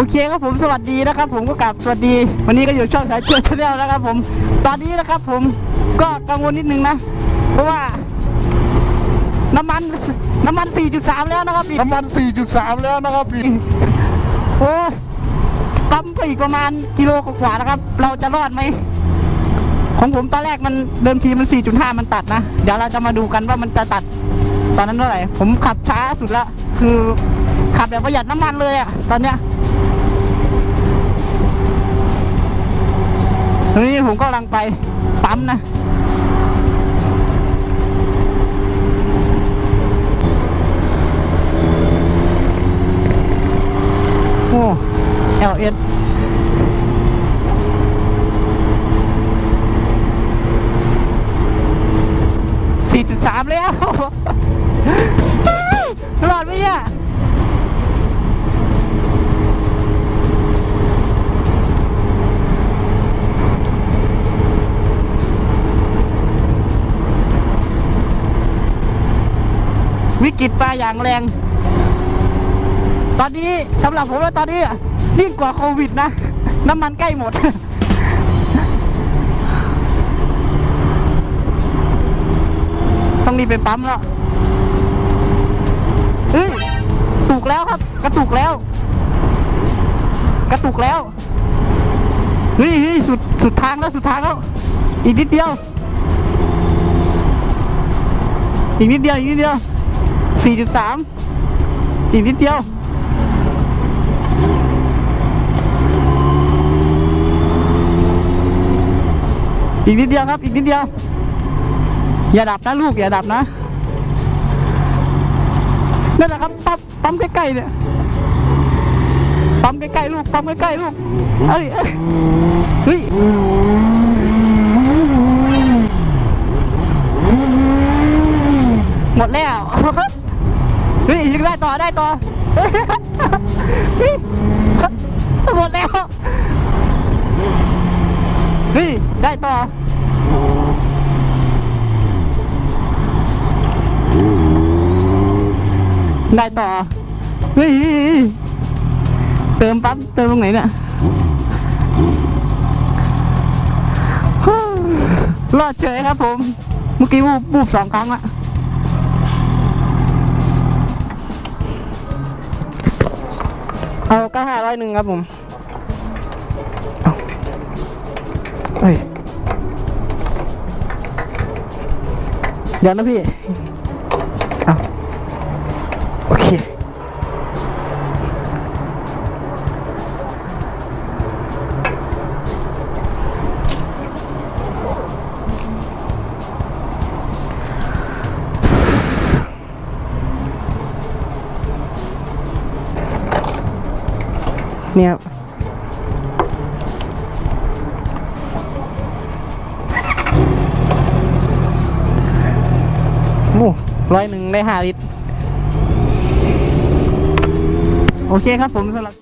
โอเคครับผมสวัสดีนะครับ ผมก็กลับสวัสดี วันนี้ก็อยู่ช่องสายเชื่อชาแนลนะครับผมตอนนี้นะครับผมก็กังวลนิดนึงนะ เพราะว่า น้ำมันน้ำมัน 4.3 แล้วนะครับพี่น้ำมัน 4.3 แล้วนะครับพี่โอ้ปั๊มก็อีกประมาณกิโลกว่าๆนะครับ เราจะรอดไหมของผมตอนแรกมันเดิมทีมัน 4.5 มันตัดนะ เดี๋ยวเราจะมาดูกันว่ามันจะตัด ตอนนั้นเท่าไหร่ผมขับช้าสุดละ คือขับแบบประหยัดน้ำมันเลยอะตอนเนี้ยตอนนี้ผมก็กำลังไปปั๊มนะโอ้ LS สี่จุดสามแล้ว รอดไหมเนี่ยวิกฤตปลาอย่างแรง ตอนนี้สำหรับผมแล้วตอนนี้ยิ่งกว่าโควิดนะ น้ำมันใกล้หมด ต้องรีบไปปั๊มแล้วเฮ้ยตุกแล้วครับ กระ ตุกแล้ว กระตุกแล้วเฮ้ยสุดสุดทางแล้วสุดทางแล้ว อีกนิดเดียว อีกนิดเดียว อีกนิดเดียวสี่จุดสามอีกนิดเดียวอีกนิดเดียวครับ อีกนิดเดียว อย่าดับนะลูก อย่าดับนะ นั่นแหละครับปั๊มปั๊มใกล้ๆเนี่ย ปั๊มใกล้ๆลูกปั๊มใกล้ๆลูกเอ้ยเอ้ยเฮ้ยหมดแล้วเฮ้ยยังได้ต่อได้ต่อเฮ้ยหมดแล้วเฮ้ยได้ต่อได้ต่อเฮ้ย เติมปั๊บเติมตรงไหนเนี่ยรอดเฉยครับผม เมื่อกี้วูบวูบสองครั้งละเอาเก้าห้าร้อยหนึ่งครับผมเอาเฮ้ยเดี๋ยวนะพี่ เนี่ยโอ้ร้อยหนึ่งได้ห้าลิตร โอเคครับผมสำหรับ